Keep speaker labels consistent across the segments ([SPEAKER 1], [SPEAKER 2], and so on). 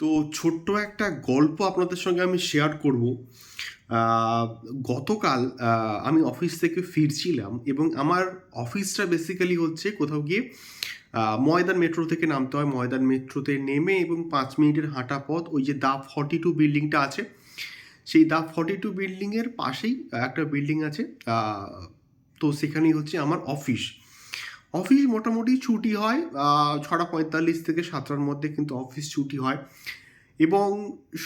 [SPEAKER 1] তো ছোট্ট একটা গল্প আপনাদের সঙ্গে আমি শেয়ার করব। গতকাল আমি অফিস থেকে ফিরছিলাম এবং আমার অফিসটা বেসিক্যালি হচ্ছে কোথাও গিয়ে ময়দান মেট্রো থেকে নামতে হয়। ময়দান মেট্রোতে নেমে এবং পাঁচ মিনিটের হাঁটা পথ, ওই যে দা ফর্টি টু বিল্ডিংটা আছে, সেই দা ফর্টি টু বিল্ডিংয়ের পাশেই একটা বিল্ডিং আছে তো সেখানেই হচ্ছে আমার অফিস অফিস মোটামুটি ছুটি হয় ছটা পঁয়তাল্লিশ থেকে সাতটার মধ্যে কিন্তু অফিস ছুটি হয়। এবং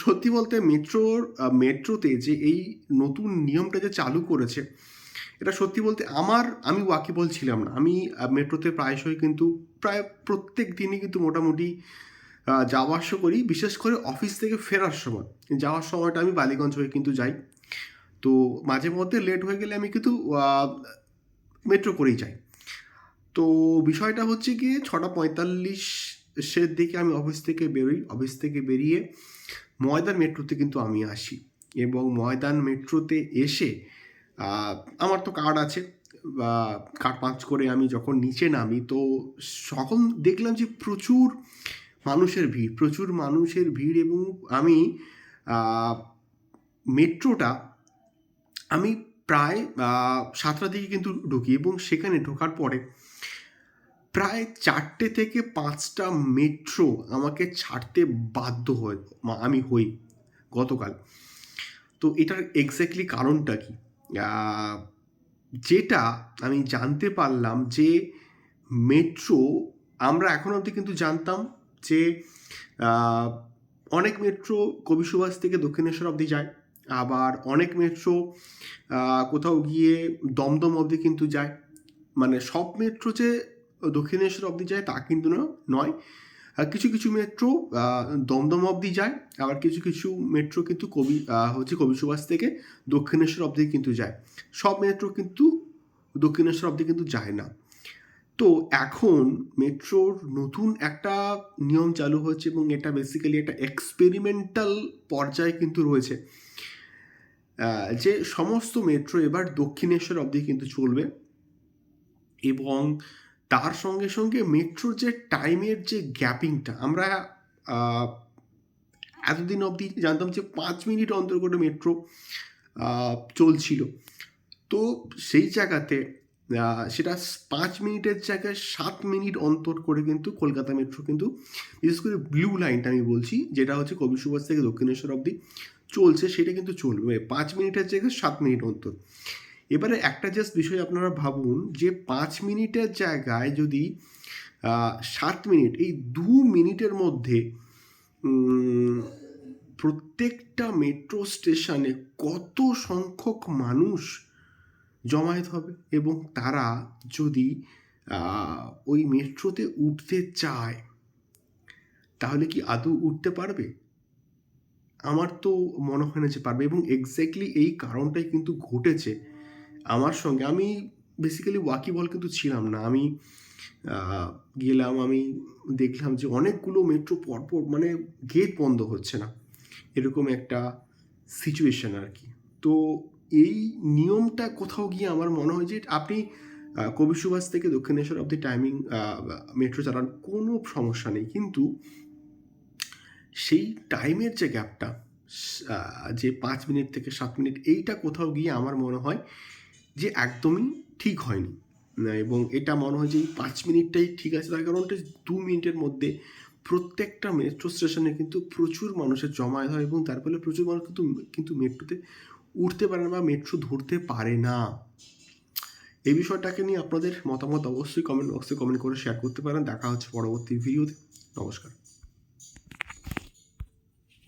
[SPEAKER 1] সত্যি বলতে মেট্রোর মেট্রোতে যে এই নতুন নিয়মটা যে চালু করেছে, এটা সত্যি বলতে আমার, আমি ওয়াকিবল ছিলাম না। আমি মেট্রোতে প্রায়শই কিন্তু, প্রায় প্রত্যেক দিনই কিন্তু মোটামুটি যাওয়া আসা করি, বিশেষ করে অফিস থেকে ফেরার সময়। যাওয়ার সময়টা আমি বালিগঞ্জ হয়ে কিন্তু যাই। তো মাঝে মধ্যে লেট হয়ে গেলে আমি কিন্তু মেট্রো করেই যাই। তো বিষয়টা হচ্ছে গিয়ে ছটা পঁয়তাল্লিশের দিকে আমি অফিস থেকে বেরোই। অফিস থেকে বেরিয়ে ময়দান মেট্রোতে কিন্তু আমি আসি এবং ময়দান মেট্রোতে এসে আমার তো কার্ড আছে, বা কার্ড পাঁচ করে আমি যখন নিচে নামি তো তখন দেখলাম যে প্রচুর মানুষের ভিড়, প্রচুর মানুষের ভিড় এবং আমি মেট্রোটা আমি প্রায় সাতটার দিকে কিন্তু ঢুকি এবং সেখানে ঢোকার পরে প্রায় চারটে থেকে পাঁচটা মেট্রো আমাকে ছাড়তে বাধ্য হয় আমি হই গতকাল। তো এটার এক্স্যাক্টলি কারণটা কি? যেটা আমি জানতে পারলাম যে মেট্রো আমরা এখন অবধি কিন্তু জানতাম যে অনেক মেট্রো কবি সুভাষ থেকে দক্ষিণেশ্বর অবধি যায়। আবার অনেক মেট্রো কোথাও গিয়ে দমদম অবধি কিন্তু যায়। মানে সব মেট্রো যে দক্ষিণেশ্বর অবধি যায় তা কিন্তু নয় কিছু কিছু মেট্রো দমদম অবধি যায়, আবার কিছু কিছু মেট্রো কিন্তু কবি হচ্ছে কবি সুভাষ থেকে দক্ষিণেশ্বর অবধি কিন্তু যায়। সব মেট্রো কিন্তু দক্ষিণেশ্বর অবধি কিন্তু যায় না। তো এখন মেট্রোর নতুন একটা নিয়ম চালু হচ্ছে এবং এটা বেসিক্যালি একটা এক্সপেরিমেন্টাল পর্যায়ে কিন্তু রয়েছে। যে সমস্ত মেট্রো এবার দক্ষিণেশ্বর অবধি কিন্তু চলবে এবং তার সঙ্গে সঙ্গে মেট্রোর যে টাইমের যে গ্যাপিংটা আমরা এতদিন অবধি জানতাম যে পাঁচ মিনিট অন্তর করে মেট্রো চলছিল। তো সেই জায়গাতে সেটা পাঁচ মিনিটের জায়গায় সাত মিনিট অন্তর করে কিন্তু কলকাতা মেট্রো কিন্তু, বিশেষ করে ব্লু লাইনটা আমি বলছি, যেটা হচ্ছে কবি সুভাষ থেকে দক্ষিণেশ্বর অবধি। চলছে, সেটা কিন্তু চলবে। পাঁচ মিনিটের জায়গায় সাত মিনিট অন্তর। এবারে একটা জাস্ট বিষয় আপনারা ভাবুন যে, পাঁচ মিনিটের জায়গায় যদি সাত মিনিট, এই দু মিনিটের মধ্যে প্রত্যেকটা মেট্রো স্টেশনে কত সংখ্যক মানুষ জমায়েত হবে? এবং তারা যদি ওই মেট্রোতে উঠতে চায়, তাহলে কি আদৌ উঠতে পারবে? আমার তো মনে হয় না যে পারবে এবং এক্স্যাক্টলি এই কারণটাই কিন্তু ঘটেছে আমার সঙ্গে। আমি বেসিক্যালি ওয়াকিবল কিন্তু ছিলাম না। আমি গেলাম, আমি দেখলাম যে অনেকগুলো মেট্রো পরপর মানে গেট বন্ধ হচ্ছে না। এরকম একটা সিচুয়েশান আর কি। তো এই নিয়মটা কোথাও গিয়ে আমার মনে হয় যে আপনি কবি সুভাষ থেকে দক্ষিণেশ্বর অব্দি টাইমিং মেট্রো চালান কোনো সমস্যা নেই। কিন্তু সেই টাইমের যে গ্যাপটা যে পাঁচ মিনিট থেকে সাত মিনিট এইটা কোথাও গিয়ে আমার মনে হয় যে একদমই ঠিক হয়নি। এবং এটা মনে হয় যে এই পাঁচ মিনিটটাই ঠিক আছে। তার কারণটা দু মিনিটের মধ্যে প্রত্যেকটা মেট্রো স্টেশনে কিন্তু প্রচুর মানুষের জমায়েত হয় এবং তার ফলে প্রচুর মানুষ কিন্তু কিন্তু মেট্রোতে উঠতে পারে না বা মেট্রো ধরতে পারে না। এই বিষয়টাকে নিয়ে আপনাদের মতামত অবশ্যই কমেন্ট বক্সে কমেন্ট করে শেয়ার করতে পারেন। দেখা হচ্ছে পরবর্তী ভিডিওতে নমস্কার।